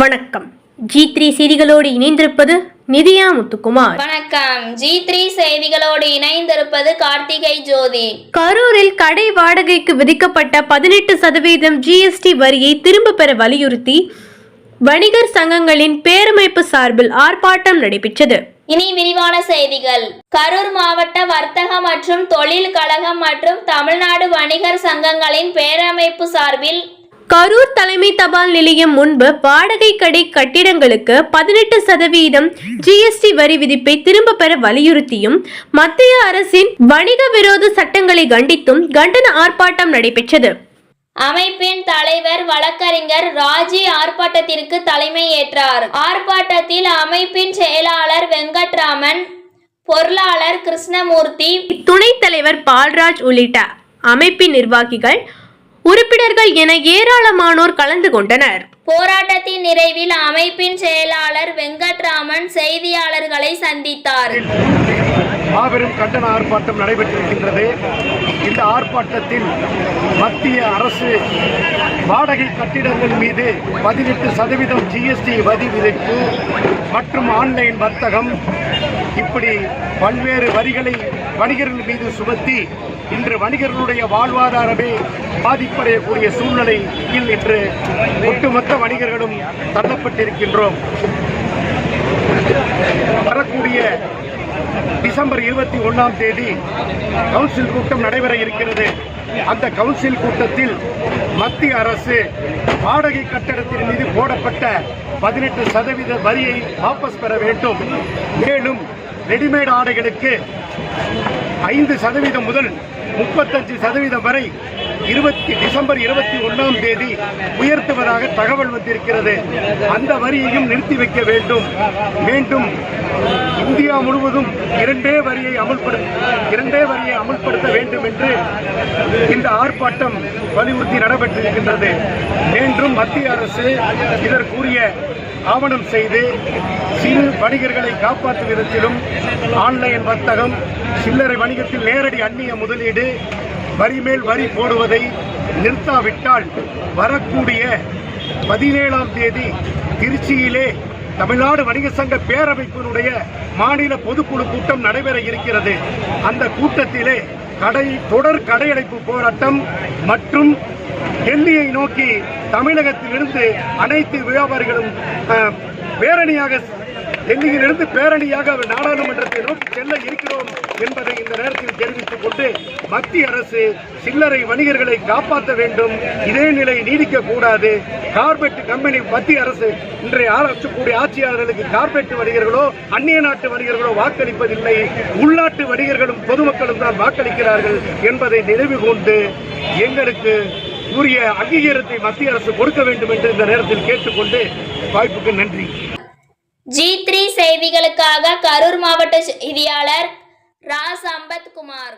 வணக்கம். G three செய்திகளோடு இணைந்திருப்பது நிதியா முத்துக்குமார். வணக்கம். ஜி த்ரீ செய்திகளோடு இணைந்திருப்பது கார்த்திகை ஜோதி. கரூரில் கடை வாடகைக்கு விதிக்கப்பட்ட பதினெட்டு சதவீதம் ஜிஎஸ்டி வரியை திரும்ப பெற வலியுறுத்தி வணிகர் சங்கங்களின் பேரமைப்பு சார்பில் ஆர்ப்பாட்டம் நடைபெற்றது. இனி விரிவான செய்திகள். கரூர் மாவட்ட வர்த்தக மற்றும் தொழில் கழகம் மற்றும் தமிழ்நாடு வணிகர் சங்கங்களின் பேரமைப்பு சார்பில் கரூர் தலைமை தபால் நிலையம் முன்பு வாடகை கடை கட்டிடங்களுக்கு பதினெட்டு சதவீதம் ஜிஎஸ்டி வரி விதிப்பை திரும்ப பெற வலியுறுத்தியும் மத்திய அரசின் வணிக விரோத சட்டங்களை கண்டித்தும் கண்டன ஆர்ப்பாட்டம் நடைபெற்றது. அமைப்பின் தலைவர் வழக்கறிஞர் ராஜி ஆர்ப்பாட்டத்திற்கு தலைமை ஏற்றார். ஆர்ப்பாட்டத்தில் அமைப்பின் செயலாளர் வெங்கட்ராமன் பொருளாளர் கிருஷ்ணமூர்த்தி துணைத் தலைவர் பால்ராஜ் உள்ளிட்ட அமைப்பின் நிர்வாகிகள் உறுப்பினர்கள் என ஏராளமானோர் கலந்து கொண்டனர். போராட்டத்தின் நிறைவில் அமைப்பின் செயலாளர் வெங்கட்ராமன் செய்தியாளர்களை சந்தித்தார். மாபெரும் கண்டன ஆர்ப்பாட்டம் நடைபெற்றிருக்கின்றது. இந்த ஆர்ப்பாட்டத்தில் மத்திய அரசு வாடகை கட்டிடங்கள் மீது பதினெட்டு சதவீதம் ஜிஎஸ்டி வரி விதிப்பு மற்றும் ஆன்லைன் வர்த்தகம் இப்படி பல்வேறு வரிகளை வணிகர்கள் மீது சுமத்தி இன்று வணிகர்களுடைய வாழ்வாதாரமே பாதிப்படையக்கூடிய சூழ்நிலையில் இன்று ஒட்டுமொத்த வணிகர்களும் தள்ளப்பட்டிருக்கின்றோம். வரக்கூடிய டிசம்பர் இருபத்தி ஒன்றாம் தேதி கவுன்சில் கூட்டம் நடைபெற இருக்கிறது. அந்த கவுன்சில் கூட்டத்தில் மத்திய அரசு வாடகை கட்டடத்தின் மீது போடப்பட்ட பதினெட்டு சதவீத வரியை வாபஸ் பெற வேண்டும். மேலும் ரெடிமேட் ஆடைகளுக்கு ஐந்து சதவீதம் முதல் முப்பத்தஞ்சு சதவீதம் வரை இருபத்தி டிசம்பர் இருபத்தி ஒன்றாம் தேதி உயர்த்துவதாக தகவல் வந்திருக்கிறது. அந்த வரியையும் நிறுத்தி வைக்க வேண்டும். மீண்டும் இந்தியா முழுவதும் இரண்டே வரியை அமல்படு இரண்டே வரியை அமல்படுத்த வேண்டும் என்று இந்த ஆர்ப்பாட்டம் வலியுறுத்தி நடைபெற்றிருக்கின்றது. மீண்டும் மத்திய அரசு இதற்குரிய ஆவணம் செய்து சிறு வணிகர்களை காப்பாற்றும் விதத்திலும் ஆன்லைன் வர்த்தகம் சில்லறை வணிகத்தில் நேரடி அந்நிய முதலீடு வரி மேல் வரி போடுவதை நிறுத்தாவிட்டால் வரக்கூடிய பதினேழாம் தேதி திருச்சியிலே தமிழ்நாடு வணிக சங்க பேரமைப்பினுடைய மாநில பொதுக்குழு கூட்டம் நடைபெற இருக்கிறது. அந்த கூட்டத்திலே கடை தொடர் கடையடைப்பு போராட்டம் மற்றும் டெல்லியை நோக்கி தமிழகத்திலிருந்து அனைத்து வியாபாரிகளும் அஹ், பேரணியாக டெல்லியிலிருந்து பேரணியாக நாடாளுமன்றத்தை நோக்கி செல்ல இருக்கிறோம் என்பதை இந்த நேரத்தில் தெரிவித்துக் கொண்டு மத்திய அரசு சில்லறை வணிகர்களை காப்பாற்ற வேண்டும். இதே நிலை நீடிக்க கூடாது. கார்பெட் கம்பெனி மத்திய அரசு இன்றைய ஆராய்ச்சக்கூடிய ஆட்சியாளர்களுக்கு கார்பெட் வணிகர்களோ அந்நிய நாட்டு வணிகர்களோ வாக்களிப்பதில்லை. உள்நாட்டு வணிகர்களும் பொதுமக்களும் தான் வாக்களிக்கிறார்கள் என்பதை நினைவு கொண்டு எங்களுக்கு உரிய அங்கீகாரத்தை மத்திய அரசு கொடுக்க வேண்டும் என்று இந்த நேரத்தில் கேட்டுக்கொண்டு வாய்ப்புக்கு நன்றி. ஜி த்ரீ செய்திகளுக்காக கரூர் மாவட்ட செய்தியாளர் ராஸ் அம்பத்குமார்.